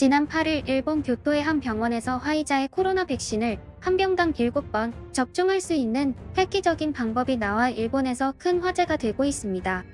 지난 8일 일본 교토의 한 병원에서 화이자의 코로나 백신을 한 병당 7번 접종할 수 있는 획기적인 방법이 나와 일본에서 큰 화제가 되고 있습니다.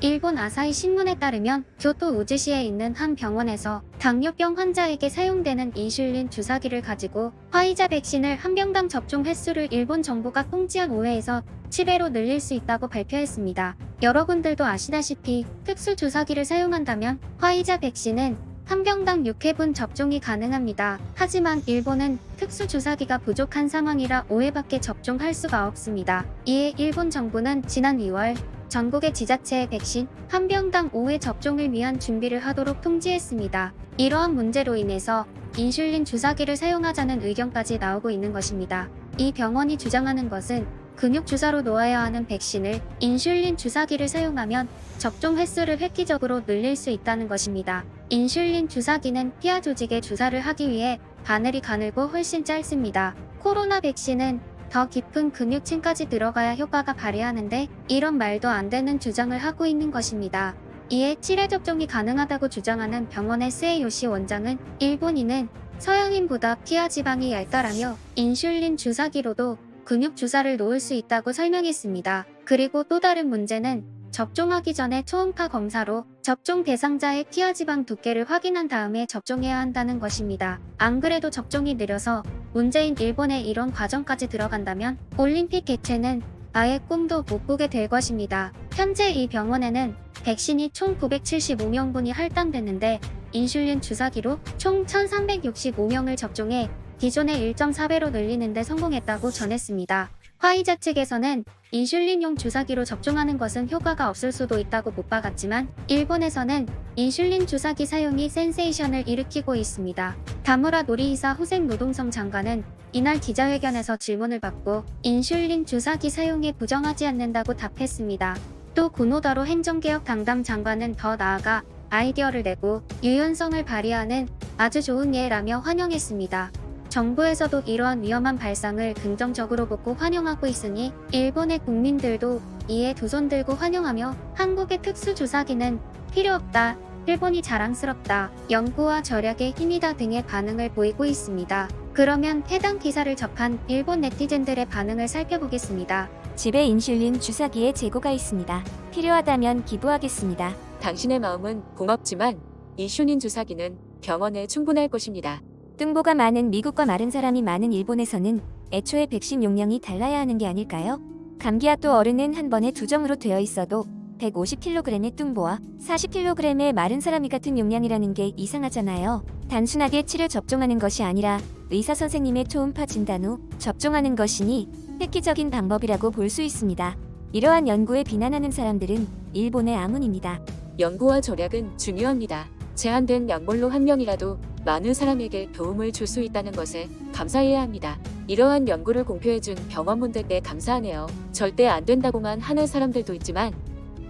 일본 아사히 신문에 따르면 교토 우즈시에 있는 한 병원에서 당뇨병 환자에게 사용되는 인슐린 주사기를 가지고 화이자 백신을 한 병당 접종 횟수를 일본 정부가 통지한 5회에서 7회로 늘릴 수 있다고 발표했습니다. 여러분들도 아시다시피 특수 주사기를 사용한다면 화이자 백신은 한 병당 6회분 접종이 가능합니다. 하지만 일본은 특수 주사기가 부족한 상황이라 5회밖에 접종할 수가 없습니다. 이에 일본 정부는 지난 2월 전국의 지자체의 백신 한 병당 5회 접종을 위한 준비를 하도록 통지했습니다. 이러한 문제로 인해서 인슐린 주사기를 사용하자는 의견까지 나오고 있는 것입니다. 이 병원이 주장하는 것은 근육 주사로 놓아야 하는 백신을 인슐린 주사기를 사용하면 접종 횟수를 획기적으로 늘릴 수 있다는 것입니다. 인슐린 주사기는 피하 조직에 주사를 하기 위해 바늘이 가늘고 훨씬 짧습니다. 코로나 백신은 더 깊은 근육층까지 들어가야 효과가 발휘하는데 이런 말도 안 되는 주장을 하고 있는 것입니다. 이에 7회 접종이 가능하다고 주장하는 병원의 스에요시 원장은 일본인은 서양인보다 피하 지방이 얇다라며 인슐린 주사기로도 근육 주사를 놓을 수 있다고 설명했습니다. 그리고 또 다른 문제는 접종하기 전에 초음파 검사로 접종 대상자의 피하 지방 두께를 확인한 다음에 접종해야 한다는 것입니다. 안 그래도 접종이 느려서 문제인 일본에 이런 과정까지 들어간다면 올림픽 개최는 아예 꿈도 못 꾸게 될 것입니다. 현재 이 병원에는 백신이 총 975명분이 할당됐는데 인슐린 주사기로 총 1365명을 접종해 기존의 1.4배로 늘리는데 성공했다고 전했습니다. 화이자 측에서는 인슐린용 주사기로 접종하는 것은 효과가 없을 수도 있다고 못 박았지만 일본에서는 인슐린 주사기 사용이 센세이션을 일으키고 있습니다. 다무라 노리이사 후생 노동성 장관은 이날 기자회견에서 질문을 받고 인슐린 주사기 사용에 부정하지 않는다고 답했습니다. 또 고노다로 행정개혁 담당 장관은 더 나아가 아이디어를 내고 유연성을 발휘하는 아주 좋은 예라며 환영했습니다. 정부에서도 이러한 위험한 발상을 긍정적으로 보고 환영하고 있으니 일본의 국민들도 이에 두 손 들고 환영하며 한국의 특수주사기는 필요 없다. 일본이 자랑스럽다. 연구와 절약의 힘이다 등의 반응을 보이고 있습니다. 그러면 해당 기사를 접한 일본 네티즌들의 반응을 살펴보겠습니다. 집에 인슐린 주사기의 재고가 있습니다. 필요하다면 기부하겠습니다. 당신의 마음은 고맙지만 이슈닌 주사기는 병원에 충분할 것입니다. 뚱보가 많은 미국과 마른 사람이 많은 일본에서는 애초에 백신 용량이 달라야 하는 게 아닐까요? 감기약 또 어른은 한 번에 두 정으로 되어 있어도 150kg의 뚱보와 40kg의 마른 사람이 같은 용량이라는 게 이상하잖아요. 단순하게 치료 접종하는 것이 아니라 의사 선생님의 초음파 진단 후 접종하는 것이니 획기적인 방법이라고 볼 수 있습니다. 이러한 연구에 비난하는 사람들은 일본의 아문입니다. 연구와 절약은 중요합니다. 제한된 약물로 한 명이라도 많은 사람에게 도움을 줄 수 있다는 것에 감사해야 합니다. 이러한 연구를 공표해준 병원분들께 감사하네요. 절대 안 된다고만 하는 사람들도 있지만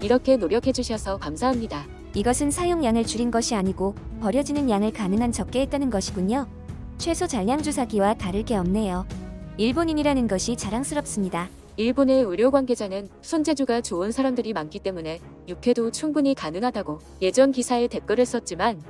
이렇게 노력해주셔서 감사합니다. 이것은 사용량을 줄인 것이 아니고 버려지는 양을 가능한 적게 했다는 것이군요. 최소 잔량 주사기와 다를 게 없네요. 일본인이라는 것이 자랑스럽습니다. 일본의 의료 관계자는 손재주가 좋은 사람들이 많기 때문에 육회도 충분히 가능하다고 예전 기사에 댓글을 썼지만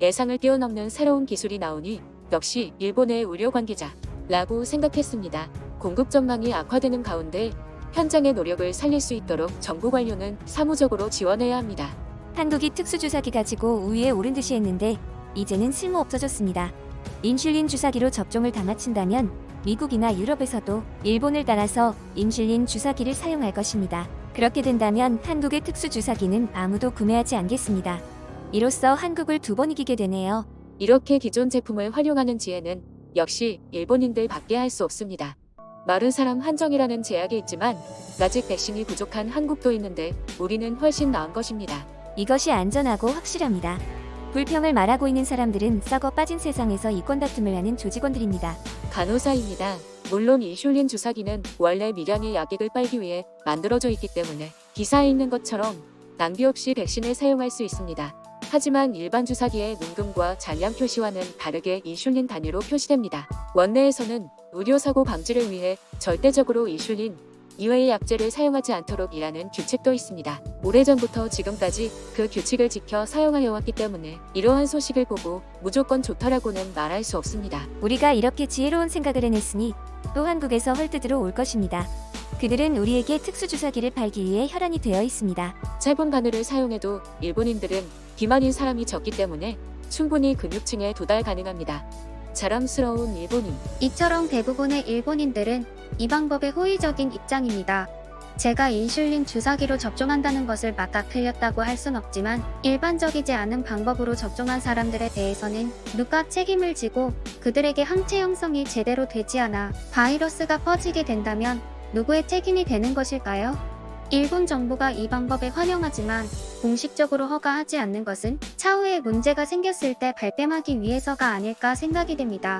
예상을 뛰어넘는 새로운 기술이 나오니 역시 일본의 의료 관계자라고 생각했습니다. 공급 전망이 악화되는 가운데 현장의 노력을 살릴 수 있도록 정부 관료는 사무적으로 지원해야 합니다. 한국이 특수주사기 가지고 우위에 오른 듯이 했는데 이제는 쓸모 없어졌습니다. 인슐린 주사기로 접종을 다 마친다면 미국이나 유럽에서도 일본을 따라서 인슐린 주사기를 사용할 것입니다. 그렇게 된다면 한국의 특수주사기는 아무도 구매하지 않겠습니다. 이로써 한국을 두 번 이기게 되네요. 이렇게 기존 제품을 활용하는 지혜는 역시 일본인들 밖에 할 수 없습니다. 마른 사람 한정이라는 제약이 있지만 아직 백신이 부족한 한국도 있는데 우리는 훨씬 나은 것입니다. 이것이 안전하고 확실합니다. 불평을 말하고 있는 사람들은 썩어 빠진 세상에서 이권 다툼을 하는 조직원들입니다. 간호사입니다. 물론 이슐린 주사기는 원래 미량의 약액을 빨기 위해 만들어져 있기 때문에 기사에 있는 것처럼 낭비 없이 백신을 사용할 수 있습니다. 하지만 일반 주사기의 눈금과 잔량 표시와는 다르게 이슐린 단위로 표시됩니다. 원내에서는 의료사고 방지를 위해 절대적으로 이슐린 이외의 약제를 사용하지 않도록 이라는 규칙도 있습니다. 오래전부터 지금까지 그 규칙을 지켜 사용하여 왔기 때문에 이러한 소식을 보고 무조건 좋다라고는 말할 수 없습니다. 우리가 이렇게 지혜로운 생각을 해냈으니 또 한국에서 헐뜯으러 올 것입니다. 그들은 우리에게 특수 주사기를 팔기 위해 혈안이 되어 있습니다. 짧은 바늘을 사용해도 일본인들은 비만인 사람이 적기 때문에 충분히 근육층에 도달 가능합니다. 자랑스러운 일본인. 이처럼 대부분의 일본인들은 이 방법에 호의적인 입장입니다. 제가 인슐린 주사기로 접종한다는 것을 맞다 틀렸다고 할 순 없지만 일반적이지 않은 방법으로 접종한 사람들에 대해서는 누가 책임을 지고 그들에게 항체 형성이 제대로 되지 않아 바이러스가 퍼지게 된다면 누구의 책임이 되는 것일까요? 일본 정부가 이 방법에 환영하지만 공식적으로 허가하지 않는 것은 차후에 문제가 생겼을 때 발뺌하기 위해서가 아닐까 생각이 됩니다.